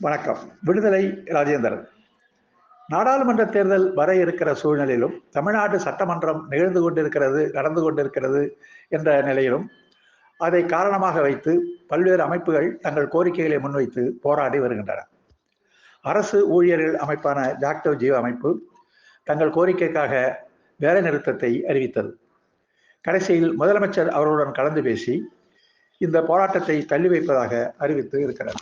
வணக்கம். விடுதலை ராஜேந்திரன். நாடாளுமன்ற தேர்தல் வர இருக்கிற சூழ்நிலையிலும் தமிழ்நாடு சட்டமன்றம் நிகழ்ந்து கொண்டிருக்கிறது நடந்து கொண்டிருக்கிறது என்ற நிலையிலும் அதை காரணமாக வைத்து பல்வேறு அமைப்புகள் தங்கள் கோரிக்கைகளை முன்வைத்து போராடி வருகின்றன. அரசு ஊழியர்கள் அமைப்பான ஜாக்டவ் ஜீவ அமைப்பு தங்கள் கோரிக்கைக்காக வேலை நிறுத்தத்தை அறிவித்தது. கடைசியில் முதலமைச்சர் அவர்களுடன் கலந்து பேசி இந்த போராட்டத்தை தள்ளி வைப்பதாக அறிவித்து இருக்கிறார்.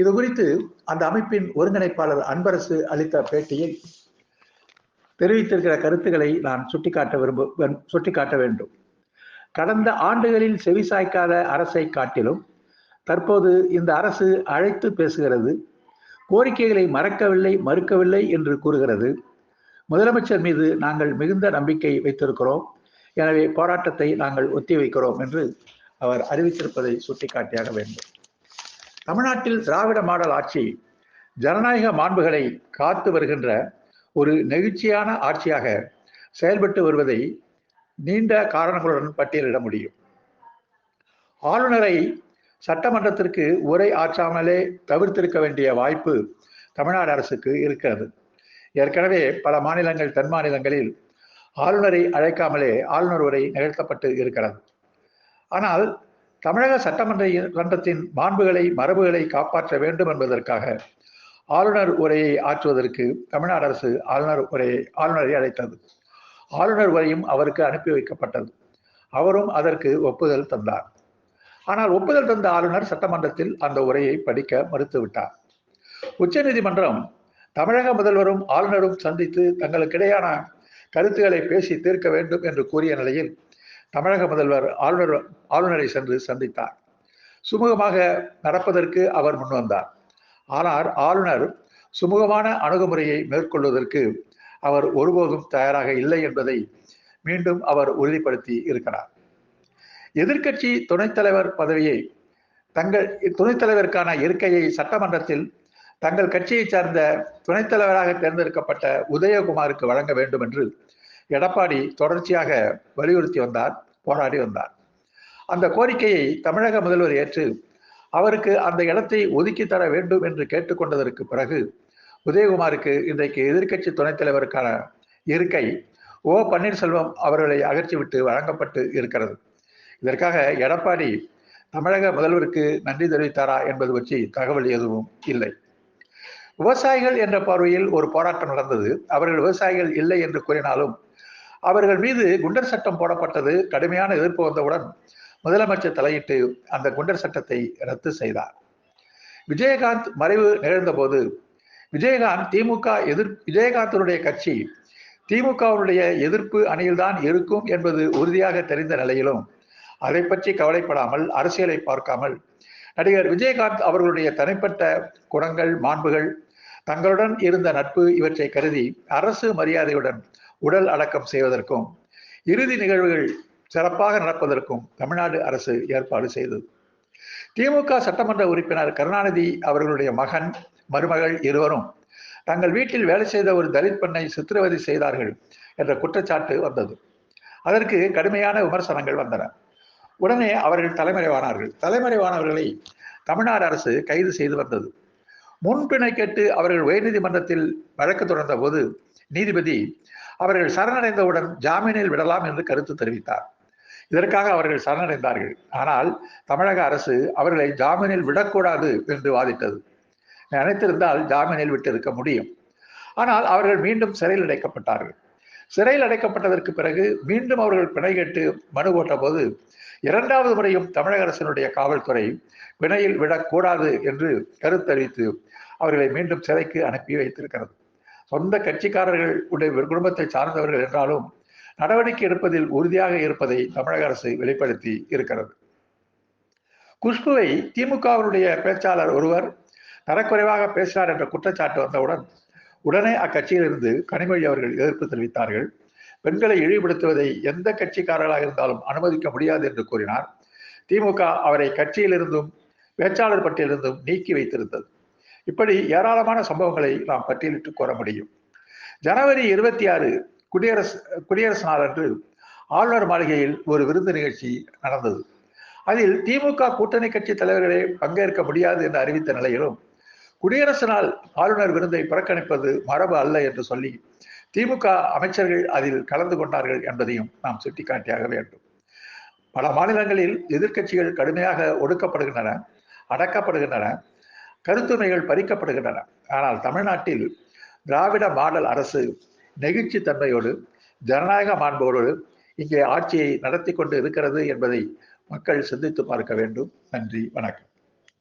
இது குறித்து அந்த அமைப்பின் ஒருங்கிணைப்பாளர் அன்பரசு அளித்த பேட்டியில் தெரிவித்திருக்கிற கருத்துக்களை நான் சுட்டிக்காட்ட விரும்ப சுட்டிக்காட்ட வேண்டும். கடந்த ஆண்டுகளில் செவிசாய்க்காத அரசை காட்டிலும் தற்போது இந்த அரசு அழைத்து பேசுகிறது கோரிக்கைகளை மறக்கவில்லை மறுக்கவில்லை என்று கூறுகிறது. முதலமைச்சர் மீது நாங்கள் மிகுந்த நம்பிக்கை வைத்திருக்கிறோம். எனவே போராட்டத்தை நாங்கள் ஒத்திவைக்கிறோம் என்று அவர் அறிவித்திருப்பதை சுட்டிக்காட்டியாக வேண்டும். தமிழ்நாட்டில் திராவிட மாடல் ஆட்சி ஜனநாயக மாண்புகளை காத்து வருகின்ற ஒரு நெகிழ்ச்சியான ஆட்சியாக செயல்பட்டு வருவதை நீண்ட காரணங்களுடன் பட்டியலிட முடியும். ஆளுநரை சட்டமன்றத்திற்கு உரை ஆற்றாமலே தவிர்த்திருக்க வேண்டிய வாய்ப்பு தமிழ்நாடு அரசுக்கு இருக்கிறது. ஏற்கனவே பல மாநிலங்கள் தென் மாநிலங்களில் ஆளுநரை அழைக்காமலே ஆளுநர் உரை நிகழ்த்தப்பட்டு இருக்கிறது. ஆனால் தமிழக சட்டமன்ற மன்றத்தின் மாண்புகளை மரபுகளை காப்பாற்ற வேண்டும் என்பதற்காக ஆளுநர் உரையை ஆற்றுவதற்கு தமிழ்நாடு அரசு ஆளுநர் உரையை ஆளுநரை அழைத்தது. ஆளுநர் உரையும் அவருக்கு அனுப்பி வைக்கப்பட்டது. அவரும் அதற்கு ஒப்புதல் தந்தார். ஆனால் ஒப்புதல் தந்த ஆளுநர் சட்டமன்றத்தில் அந்த உரையை படிக்க மறுத்துவிட்டார். உச்சநீதிமன்றம் தமிழக முதல்வரும் ஆளுநரும் சந்தித்து தங்களுக்கிடையான கருத்துக்களை பேசி தீர்க்க வேண்டும் என்று கூறிய நிலையில் தமிழக முதல்வர் ஆளுநர் ஆளுநரை சென்று சந்தித்தார். சுமூகமாக நடப்பதற்கு அவர் முன்வந்தார் ஆனால் ஆளுநர் சுமூகமான அணுகுமுறையை மேற்கொள்வதற்கு அவர் ஒருபோதும் தயாராக இல்லை என்பதை மீண்டும் அவர் உறுதிப்படுத்தி இருக்கிறார். எதிர்கட்சி துணைத் தலைவர் பதவியை தங்கள் துணைத் தலைவருக்கான இருக்கையை சட்டமன்றத்தில் தங்கள் கட்சியை சார்ந்த துணைத் தலைவராக தேர்ந்தெடுக்கப்பட்ட உதயகுமாருக்கு வழங்க வேண்டும் என்று எடப்பாடி தொடர்ச்சியாக வலியுறுத்தி வந்தார். போராடி வந்தார். அந்த கோரிக்கையை தமிழக முதல்வர் ஏற்று அவருக்கு அந்த இடத்தை ஒதுக்கி தர வேண்டும் என்று கேட்டுக்கொண்டதற்கு பிறகு உதயகுமாருக்கு இன்றைக்கு எதிர்க்கட்சி துணைத் தலைவருக்கான இருக்கை ஓ. பன்னீர்செல்வம் அவர்களை அகற்றிவிட்டு வழங்கப்பட்டு இருக்கிறது. இதற்காக எடப்பாடி தமிழக முதல்வருக்கு நன்றி தெரிவித்தாரா என்பது பற்றி தகவல் எதுவும் இல்லை. விவசாயிகள் என்ற பார்வையில் ஒரு போராட்டம் நடந்தது. அவர்கள் விவசாயிகள் இல்லை என்று கூறினாலும் அவர்கள் மீது குண்டர் சட்டம் போடப்பட்டது கடுமையான எதிர்ப்பு வந்தவுடன் முதலமைச்சர் தலையிட்டு அந்த குண்டர் சட்டத்தை ரத்து செய்தார். விஜயகாந்த் மறைவு நிகழ்ந்தபோது விஜயகாந்த் திமுக எதிர் விஜயகாந்தனுடைய கட்சி திமுகவுடைய எதிர்ப்பு அணியில்தான் இருக்கும் என்பது உறுதியாக தெரிந்த நிலையிலும் அதை பற்றி கவலைப்படாமல் அரசியலை பார்க்காமல் நடிகர் விஜயகாந்த் அவர்களுடைய தனிப்பட்ட குணங்கள் மாண்புகள் தங்களுடன் இருந்த நட்பு இவற்றை கருதி அரசு மரியாதையுடன் உடல் அடக்கம் செய்வதற்கும் இறுதி நிகழ்வுகள் சிறப்பாக நடப்பதற்கும் தமிழ்நாடு அரசு ஏற்பாடு செய்தது. திமுக சட்டமன்ற உறுப்பினர் கருணாநிதி அவர்களுடைய மகன் மருமகள் இருவரும் தங்கள் வீட்டில் வேலை செய்த ஒரு தலித் பெண்ணை சித்திரவதை செய்தார்கள் என்ற குற்றச்சாட்டு வந்தது. அதற்கு கடுமையான விமர்சனங்கள் வந்தன. உடனே அவர்கள் தலைமறைவானார்கள். தலைமறைவானவர்களை தமிழ்நாடு அரசு கைது செய்து வந்தது. முன்பிணை கேட்டு அவர்கள் உயர்நீதிமன்றத்தில் வழக்கு தொடர்ந்த போது நீதிபதி அவர்கள் சரணடைந்தவுடன் ஜாமீனில் விடலாம் என்று கருத்து தெரிவித்தார். இதற்காக அவர்கள் சரணடைந்தார்கள். ஆனால் தமிழக அரசு அவர்களை ஜாமீனில் விடக்கூடாது என்று வாதிட்டது. நினைத்திருந்தால் ஜாமீனில் விட்டிருக்க முடியும். ஆனால் அவர்கள் மீண்டும் சிறையில் அடைக்கப்பட்டார்கள். சிறையில் அடைக்கப்பட்டதற்கு பிறகு மீண்டும் அவர்கள் பிணை கேட்டு மனு போட்ட போது இரண்டாவது முறையும் தமிழக அரசினுடைய காவல்துறை பிணையில் விடக்கூடாது என்று கருத்தறிவித்து அவர்களை மீண்டும் சிறைக்கு அனுப்பி வைத்திருக்கிறது. சொந்த கட்சிக்காரர்கள் உடைய குடும்பத்தை சார்ந்தவர்கள் என்றாலும் நடவடிக்கை எடுப்பதில் உறுதியாக இருப்பதை தமிழக அரசு வெளிப்படுத்தி இருக்கிறது. குஷ்புவை திமுகவினுடைய பேச்சாளர் ஒருவர் தரக்குறைவாக பேசினார் என்ற குற்றச்சாட்டு வந்தவுடன் உடனே அக்கட்சியிலிருந்து கனிமொழி அவர்கள் எதிர்ப்பு தெரிவித்தார்கள். பெண்களை இழிவுபடுத்துவதை எந்த கட்சிக்காரர்களாக இருந்தாலும் அனுமதிக்க முடியாது என்று கூறினார். திமுக அவரை கட்சியிலிருந்தும் பேச்சாளர் பட்டியலிருந்தும் நீக்கி வைத்திருந்தது. இப்படி ஏராளமான சம்பவங்களை நாம் பட்டியலிட்டு கூற முடியும். ஜனவரி இருபத்தி ஆறு குடியரசு குடியரசு நாள் அன்று ஆளுநர் மாளிகையில் ஒரு விருந்து நிகழ்ச்சி நடந்தது. அதில் திமுக கூட்டணி கட்சி தலைவர்களே பங்கேற்க முடியாது என்று அறிவித்த நிலையிலும் குடியரசு நாள் ஆளுநர் விருந்தை புறக்கணிப்பது மரபு அல்ல என்று சொல்லி திமுக அமைச்சர்கள் அதில் கலந்து கொண்டார்கள் என்பதையும் நாம் சுட்டிக்காட்டியாக வேண்டும். பல மாநிலங்களில் எதிர்க்கட்சிகள் கடுமையாக ஒடுக்கப்படுகின்றன அடக்கப்படுகின்றன. கருத்துமைகள் பறிக்கப்படுகின்றன. ஆனால் தமிழ்நாட்டில் திராவிட மாடல் அரசு நெகிழ்ச்சி தன்மையோடு ஜனநாயக மாண்போடு இங்கே ஆட்சியை நடத்தி கொண்டு இருக்கிறது என்பதை மக்கள் சிந்தித்து பார்க்க வேண்டும். நன்றி வணக்கம்.